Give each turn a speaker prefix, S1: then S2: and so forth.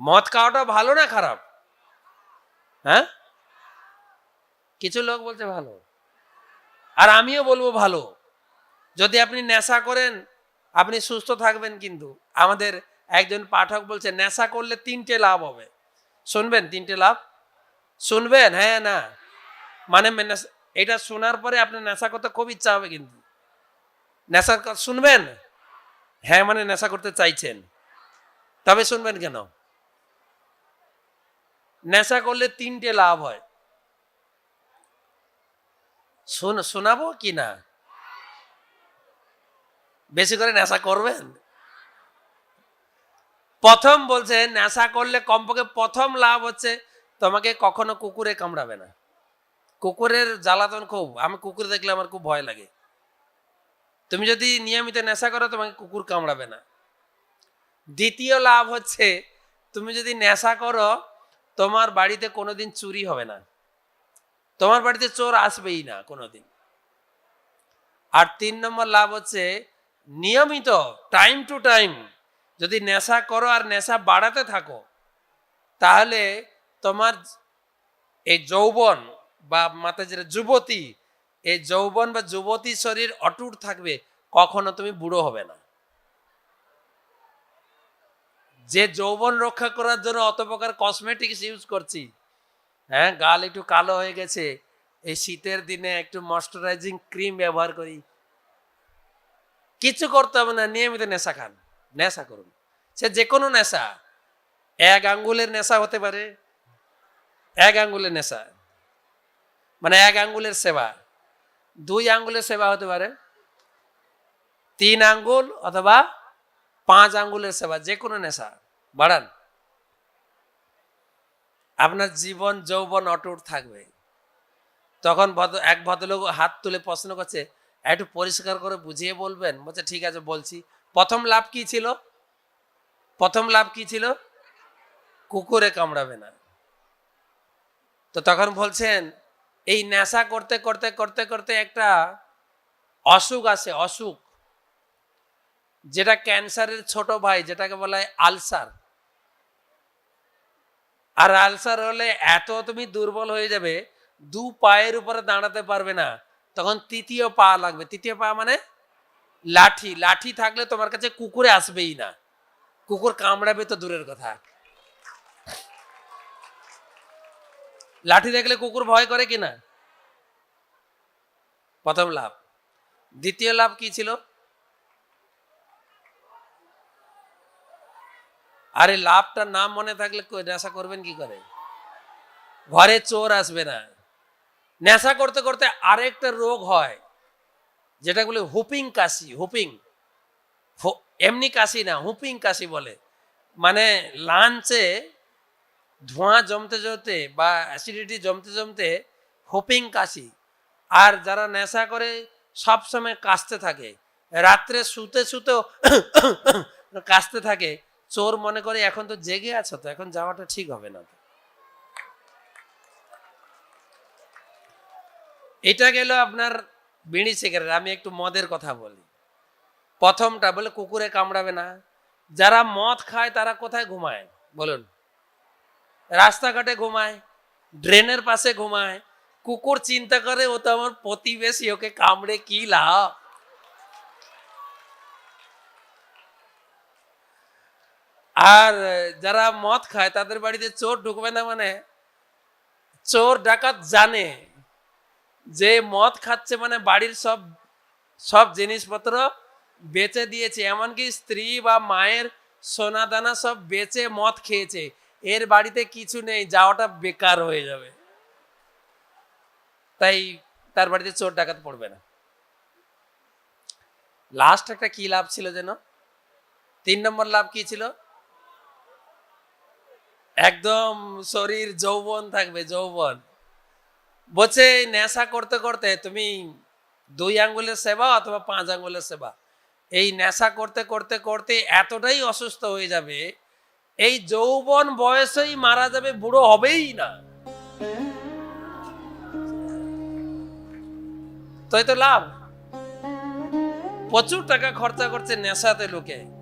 S1: মদ খাওয়াটা ভালো না খারাপ? হ্যাঁ? কিছু লোক বলছে ভালো। আর আমিও বলব ভালো। যদি আপনি নেশা করেন, আপনি সুস্থ থাকবেন কিন্তু। আমাদের একজন পাঠক বলছে, নেশা করলে তিনটে লাভ হবে। শুনবেন তিনটে লাভ? শুনবেন? হ্যাঁ না। মানে এটা শোনার পরে আপনার নেশা করতে খুব ইচ্ছা হবে কিন্তু। নেশা শুনবেন? হ্যাঁ মানে নেশা করতে চাইছেন। তবে শুনবেন কেন? নেশা করলে তিনটে লাভ হয়। শুন শোনাবো কি না? বেশি করে নেশা করবেন? প্রথম বলছে, নেশা করলে কমপক্ষে প্রথম লাভ হচ্ছে, তোমাকে কখনো কুকুরে কামড়াবে না। কুকুরের জ্বালাতন খুব, আমি কুকুর দেখলে আমার খুব ভয় লাগে। তুমি যদি নিয়মিত নেশা করো, তোমাকে কুকুর কামড়াবে না। দ্বিতীয় লাভ হচ্ছে, তুমি যদি নেশা করো তোমার বাড়িতে কোনোদিন চুরি হবে না। তোমার বাড়িতে চোর আসবেই না কোনোদিন। আর তিন নম্বর লাভ হচ্ছে নিয়মিত টাইম টু টাইম যদি নেশা করো আর নেশা বাড়াতে থাকো, তাহলে তোমার এই যৌবন বা মাথা যেটা যুবতী, এই যৌবন বা যুবতী শরীর অটুট থাকবে, কখনো তুমি বুড়ো হবে না। যে যৌবন রক্ষা করার জন্য অত প্রকার কসমেটিক্স ইউজ করছি। হ্যাঁ গাল একটু কালো হয়ে গেছে, এই শীতের দিনে একটু ময়শ্চারাইজিং ক্রিম ব্যবহার করি। কিছু করতে হবে না, নিয়মিত নেশা খান, নেশা করুন। সে যে কোনো নেশা, এক আঙ্গুলের নেশা হতে পারে, এক আঙ্গুলের নেশা মানে এক আঙ্গুলের সেবা, দুই আঙ্গুলের সেবা হতে পারে, তিন আঙ্গুল অথবা পাঁচ আঙ্গুলের সেবা যে কোনো নেশা। বাড়ান। আপনার জীবন, যৌবন অটুট থাকবে। তখন এক ভদ্রলোক হাত তুলে প্রশ্ন করছে, একটু পরিষ্কার করে বুঝিয়ে বলবেন? বলছে, ঠিক আছে, বলছি। প্রথম লাভ কি ছিল? প্রথম লাভ কি ছিল? কুকুরে কামড়াবে না। তো তখন বলছেন, এই নেশা করতে করতে করতে করতে একটা অসুখ আছে, অসুখ। যেটা ক্যান্সারের ছোট ভাই, যেটাকে বলা হয় আলসার। আর আলসার হলে এত তুমি দুর্বল হয়ে যাবে, দু পায়ের উপরে দাঁড়াতে পারবে না। তখন তৃতীয় পা লাগবে। তৃতীয় পা মানে লাঠি। লাঠি থাকলে তোমার কাছে কুকুরে আসবেই না। কুকুর কামড়াবে তো দূরের কথা। লাঠি দেখলে কুকুর ভয় করে কিনা? প্রথম লাভ। দ্বিতীয় লাভ কি ছিল? আরে লাভটার নাম মনে থাকলে নেশা করবেন কি করে? ঘরে চোর আসবে না। নেশা করতে করতে আরেকটা রোগ হয়, যেটা বলে হুপিং কাশি, হুপিং। এমনি কাশি না, হুপিং কাশি বলে। মানে লাঞ্চে ধোঁয়া জমতে জমতে বা অ্যাসিডিটি জমতে জমতে হুপিং কাশি। আর যারা নেশা করে সবসময় কাশতে থাকে, রাত্রে শুতে শুতেও কাশতে থাকে চোর মনে করে এখন তো জেগে আছো তো, এখন যাওয়াটা ঠিক হবে না এটা গেল আপনার বিড়ি সিগারেট, আমি একটু মদের কথা বলি। প্রথমটা বলে কুকুরে কামড়াবে না, যারা মদ খায় তারা কোথায় ঘুমায়? বলুন। রাস্তাঘাটে ঘুমায়, ড্রেনের পাশে ঘুমায়, কুকুর চিন্তা করে, ও তো আমার প্রতিবেশী, ওকে কামড়ে কি লাভ? আর যারা মদ খায়, তাদের বাড়িতে চোর ঢুকবে না মানে? চোর ডাকাত জানে যে মদ খাচ্ছে মানে বাড়ির সব সব জিনিসপত্র বেচে দিয়েছে। এমনকি স্ত্রী বা মায়ের সোনা দানা সব বেচে মদ খেয়েছে। এর বাড়িতে কিছু নেই, যাওয়াটা বেকার হয়ে যাবে। তাই তার বাড়িতে চোর ডাকাত পড়বে না। লাস্ট একটা কি লাভ ছিল যেন? তিন নম্বর লাভ কি ছিল? একদম শরীর যৌবন থাকবে, যৌবন। বলছে, নেশা করতে করতে তুমি দুই আঙ্গুলের সেবা অথবা পাঁচ আঙ্গুলের সেবা। এই নেশা করতে করতে করতে এতটাই অসুস্থ হয়ে যাবে, এই যৌবন বয়সেই মারা যাবে, বুড়ো হবেই না। তাই তো লাভ। প্রচুর টাকা খরচা করছে নেশাতে লোকে।